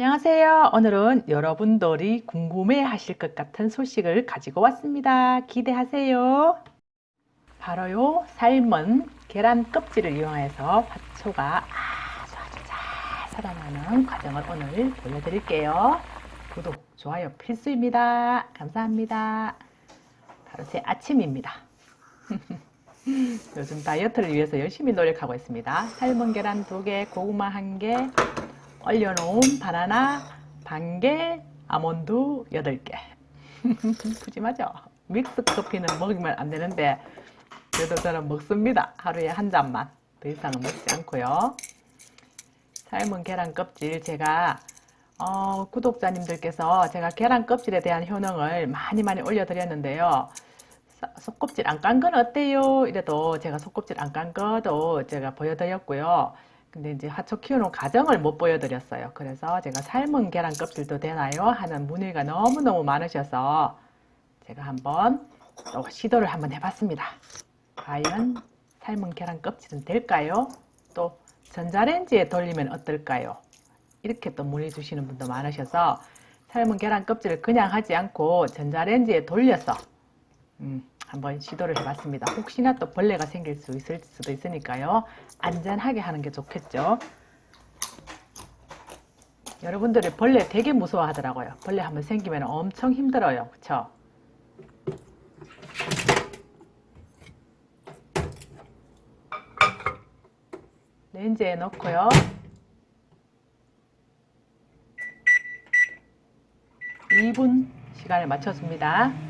안녕하세요. 오늘은 여러분들이 궁금해 하실 것 같은 소식을 가지고 왔습니다. 기대하세요. 바로요, 삶은 계란 껍질을 이용해서 화초가 아주 아주 잘 살아나는 과정을 오늘 보여드릴게요. 구독, 좋아요 필수입니다. 감사합니다. 바로 제 아침입니다. 요즘 다이어트를 위해서 열심히 노력하고 있습니다. 삶은 계란 2개, 고구마 1개, 얼려놓은 바나나 반 개, 아몬드 8개. 푸짐하죠? 믹스 커피는 먹으면 안 되는데, 그래도 저는 먹습니다. 하루에 한 잔만. 더 이상은 먹지 않고요. 삶은 계란 껍질 제가 어, 구독자님들께서 제가 계란 껍질에 대한 효능을 많이 많이 올려드렸는데요. 서- 속껍질 안 깐 건 어때요? 이래도 제가 속껍질 안 깐 거도 제가 보여드렸고요. 근데 이제 화초 키우는 과정을 못 보여드렸어요. 그래서 제가 삶은 계란 껍질도 되나요? 하는 문의가 너무너무 많으셔서 제가 한번 또 시도를 한번 해봤습니다. 과연 삶은 계란 껍질은 될까요? 또 전자레인지에 돌리면 어떨까요? 이렇게 또 문의 주시는 분도 많으셔서 삶은 계란 껍질을 그냥 하지 않고 전자레인지에 돌려서 음, 한번 시도를 해봤습니다. 혹시나 또 벌레가 생길 수 있을 수도 있으니까요. 안전하게 하는 게 좋겠죠. 여러분들이 벌레 되게 무서워하더라고요. 벌레 한번 생기면 엄청 힘들어요. 그쵸? 렌즈에 넣고요. 2분 시간을 맞췄습니다.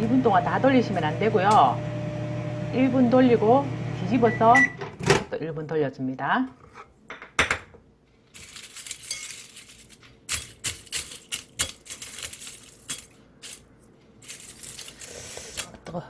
2분 동안 다 돌리시면 안 되고요. 1분 돌리고 뒤집어서 또 1분 돌려줍니다. 뜨거.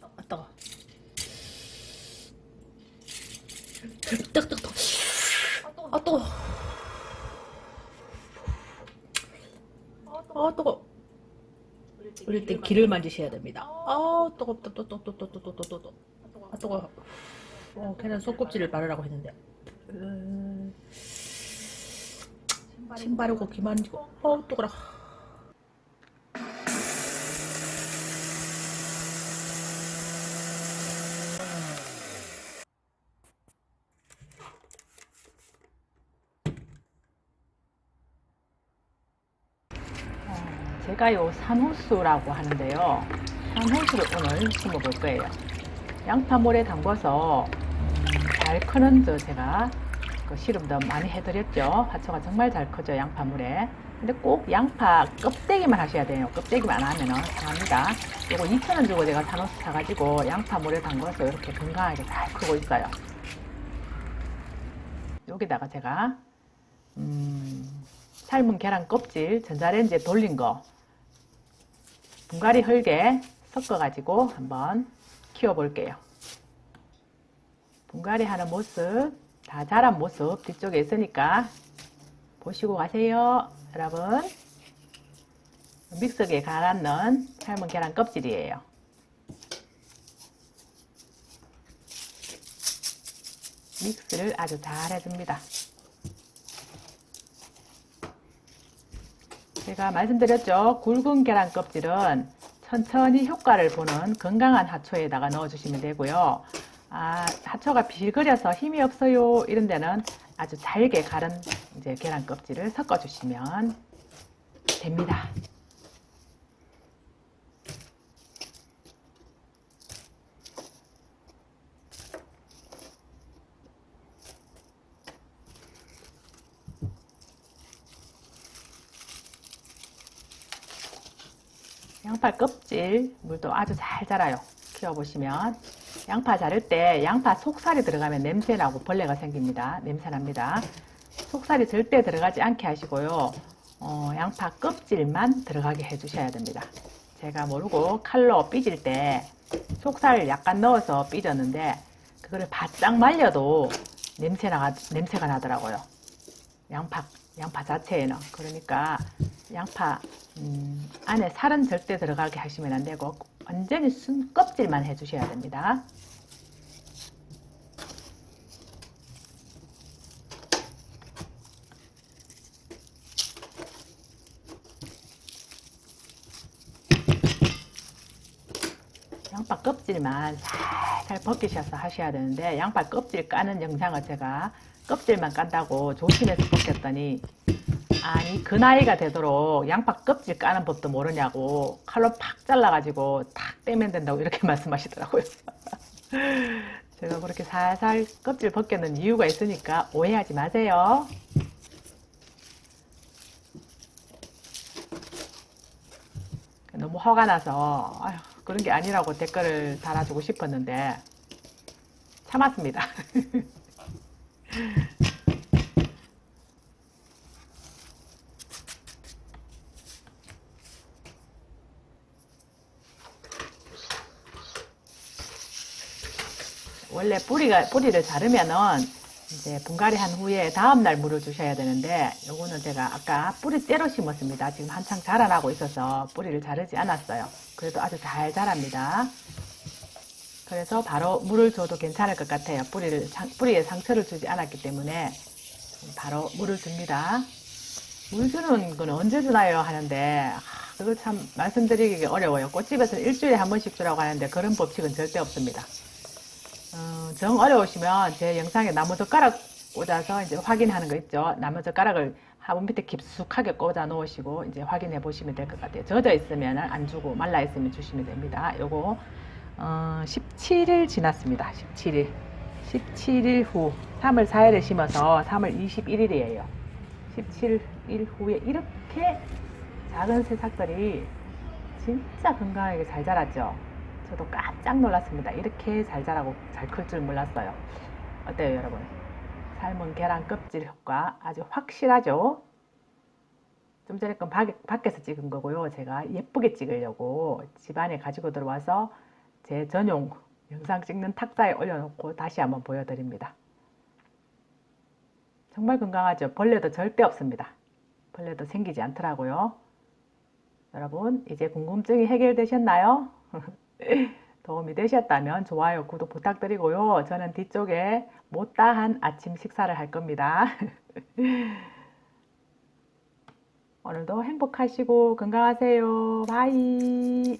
아, 뜨거. 뜨거. 아, 뜨거. 아, 뜨거. 그럴 때 기를 만지셔야 됩니다. 아, 뜨겁다, 뜨, 뜨, 뜨, 뜨, 뜨, 뜨, 뜨, 뜨. 아, 뜨거. 어, 계란 속껍질을 바르라고 했는데. 음, 침 바르고 귀 만지고. 어, 뜨거라. 어, 제가 요 산호수라고 하는데요. 산호수를 오늘 심어볼 거예요. 양파물에 담궈서 잘 크는 저 제가 그 씨름도 많이 해드렸죠. 화초가 정말 잘 크죠, 양파물에. 근데 꼭 양파 껍데기만 하셔야 돼요. 껍데기만 안 하면 상합니다. 요거 2,000원 주고 제가 산호수 사가지고 양파물에 담궈서 이렇게 건강하게 잘 크고 있어요. 여기다가 제가 음, 삶은 계란 껍질 전자레인지에 돌린 거 분갈이 흙에 섞어가지고 한번 키워볼게요. 분갈이 하는 모습, 다 자란 모습 뒤쪽에 있으니까 보시고 가세요. 여러분, 믹서기에 갈아넣은 삶은 계란 껍질이에요. 믹스를 아주 잘 해줍니다. 제가 말씀드렸죠. 굵은 계란 껍질은 천천히 효과를 보는 건강한 하초에다가 넣어주시면 되고요. 아, 하초가 비거려서 힘이 없어요. 이런 데는 아주 잘게 갈은 이제 계란 껍질을 섞어주시면 됩니다. 양파 껍질 물도 아주 잘 자라요. 키워보시면 양파 자를 때 양파 속살이 들어가면 냄새나고 벌레가 생깁니다. 냄새납니다. 속살이 절대 들어가지 않게 하시고요. 어, 양파 껍질만 들어가게 해주셔야 됩니다. 제가 모르고 칼로 삐질 때 속살 약간 넣어서 삐졌는데 그 그거를 바짝 말려도 냄새가, 냄새가 나더라고요. 양파, 양파 자체에는. 그러니까 양파, 음, 안에 살은 절대 들어가게 하시면 안 되고, 완전히 순 껍질만 해주셔야 됩니다. 양파 껍질만 살살 벗기셔서 하셔야 되는데 양파 껍질 까는 영상을 제가 껍질만 깐다고 조심해서 벗겼더니 아니 그 나이가 되도록 양파 껍질 까는 법도 모르냐고 칼로 팍 잘라가지고 탁 떼면 된다고 이렇게 말씀하시더라고요. 제가 그렇게 살살 껍질 벗겨는 이유가 있으니까 오해하지 마세요. 너무 화가 나서 아휴, 그런 게 아니라고 댓글을 달아주고 싶었는데 참았습니다. 뿌리가 뿌리를 자르면은 이제 분갈이 한 후에 다음 날 물을 주셔야 되는데 요거는 제가 아까 뿌리 때로 심었습니다. 지금 한창 자라나고 있어서 뿌리를 자르지 않았어요. 그래도 아주 잘 자랍니다. 그래서 바로 물을 줘도 괜찮을 것 같아요. 뿌리를 상- 뿌리에 상처를 주지 않았기 때문에 바로 물을 줍니다. 물 주는 건 언제 주나요 하는데 아, 그걸 참 말씀드리기 어려워요. 꽃집에서는 일주일에 한 번씩 주라고 하는데 그런 법칙은 절대 없습니다. 어, 정 어려우시면 제 영상에 나무 젓가락 꽂아서 이제 확인하는 거 있죠. 나무 젓가락을 화분 밑에 깊숙하게 꽂아 놓으시고 이제 확인해 보시면 될 것 같아요. 젖어 있으면 안 주고 말라 있으면 주시면 됩니다. 요거 어, 17일 지났습니다. 17일. 17일 후 3월 4일에 심어서 3월 21일이에요. 17일 후에 이렇게 작은 새싹들이 진짜 건강하게 잘 자랐죠. 저도 깜짝 놀랐습니다. 이렇게 잘 자라고 잘 클 줄 몰랐어요. 어때요, 여러분? 삶은 계란 껍질 효과 아주 확실하죠? 좀 전에 건 밖, 밖에서 찍은 거고요. 제가 예쁘게 찍으려고 집안에 가지고 들어와서 제 전용 영상 찍는 탁자에 올려놓고 다시 한번 보여드립니다. 정말 건강하죠? 벌레도 절대 없습니다. 벌레도 생기지 않더라고요. 여러분, 이제 궁금증이 해결되셨나요? 도움이 되셨다면 좋아요, 구독 부탁드리고요. 저는 뒤쪽에 못다한 아침 식사를 할 겁니다. 오늘도 행복하시고 건강하세요. 바이.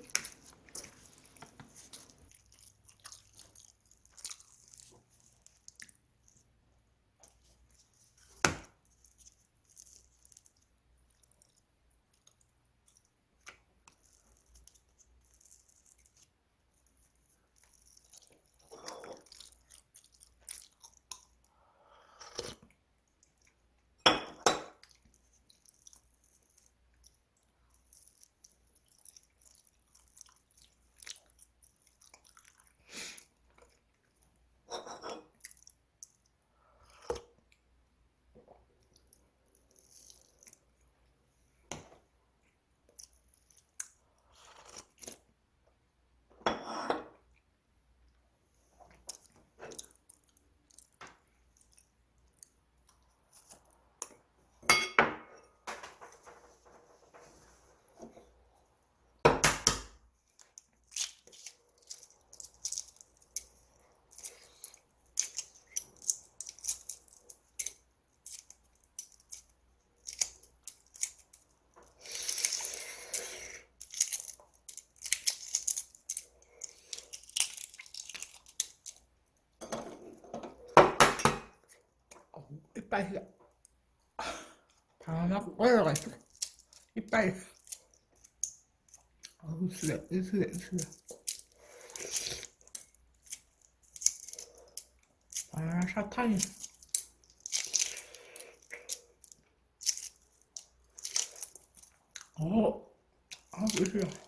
어우, 이빨이 바나나 꺼져가지고 이빨이 어우 쓰레 쓰레 쓰레. 바나나 사탕이. 어, 아, 으